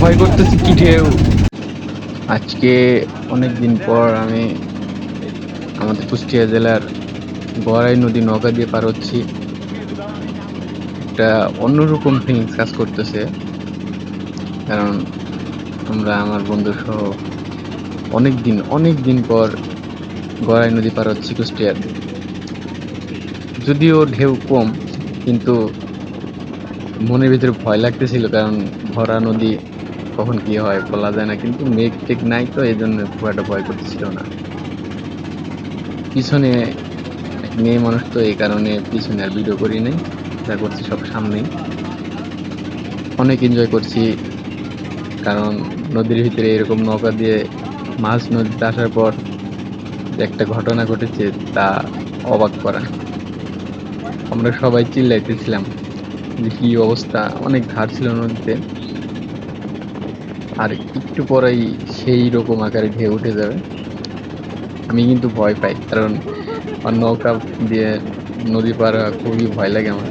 ভয় করতেছি কি ঢেউ আজকে অনেক দিন পর আমি আমাদের কুষ্টিয়া জেলার গড়াই নদী নৌকা দিয়ে পার হচ্ছি। একটা অন্যরকম ফিলিংস কাজ করতেছে। কারণ আমরা, আমার বন্ধু সহ অনেক দিন অনেক দিন পর গড়াই নদী পার হচ্ছি কুষ্টিয়ার। যদিও ঢেউ কম, কিন্তু মনের ভিতরে ভয় লাগতেছিল, কারণ ভরা নদী কখন কি হয় বলা যায় না, কিন্তু মেঘ টেক নাই তো এই জন্য খুব একটা ভয় করতেছিল না। পিছনে মেয়ে মানুষ তো এই কারণে পিছনে আর ভিডিও করি নাই, যা করছি সব সামনেই অনেক এনজয় করছি, কারণ নদীর ভিতরে এরকম নৌকা দিয়ে মাছ নদীতে আসার পর একটা ঘটনা ঘটেছে, তা অবাক করা। আমরা সবাই চিল্লাইতেছিলাম। যে কি অবস্থা? অনেক ধার ছিল নদীতে আর একটু পরেই সেই রকম আকারে ঢেউ উঠে যাবে। আমি কিন্তু ভয় পাই, কারণ নৌকা দিয়ে নদী পার খুবই ভয় লাগে আমার।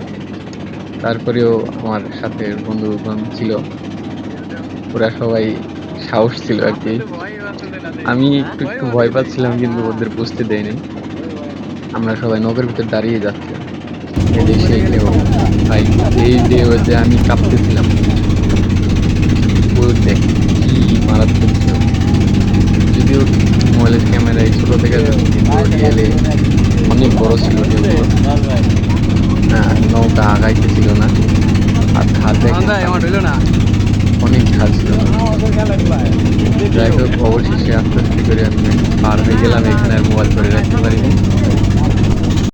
তারপরেও আমার সাথে বন্ধু ছিল। ওরা সবাই সাহস ছিল আর কি। আমি একটু একটু ভয় পাচ্ছিলাম, কিন্তু ওদের বুঝতে দেয়নি। আমরা সবাই নৌকার ভিতর দাঁড়িয়ে যাচ্ছি। ঢেউ ভাই এই যে আমি কাঁপতেছিলাম। কি মারাত্মক ছিল। যদিও মোবাইলের ক্যামেরায় ছোট কিন্তু রিয়েলে অনেক বড় ছিল হ্যাঁ নৌকা আগাইতেছিল না। আর খাদ অনেক খাদ ছিল। যাই হোক অবশেষে আস্তে আস্তে করে আমি পার হয়ে গেলাম এখানে আর মোবাইল করে রাখতে পারিনি।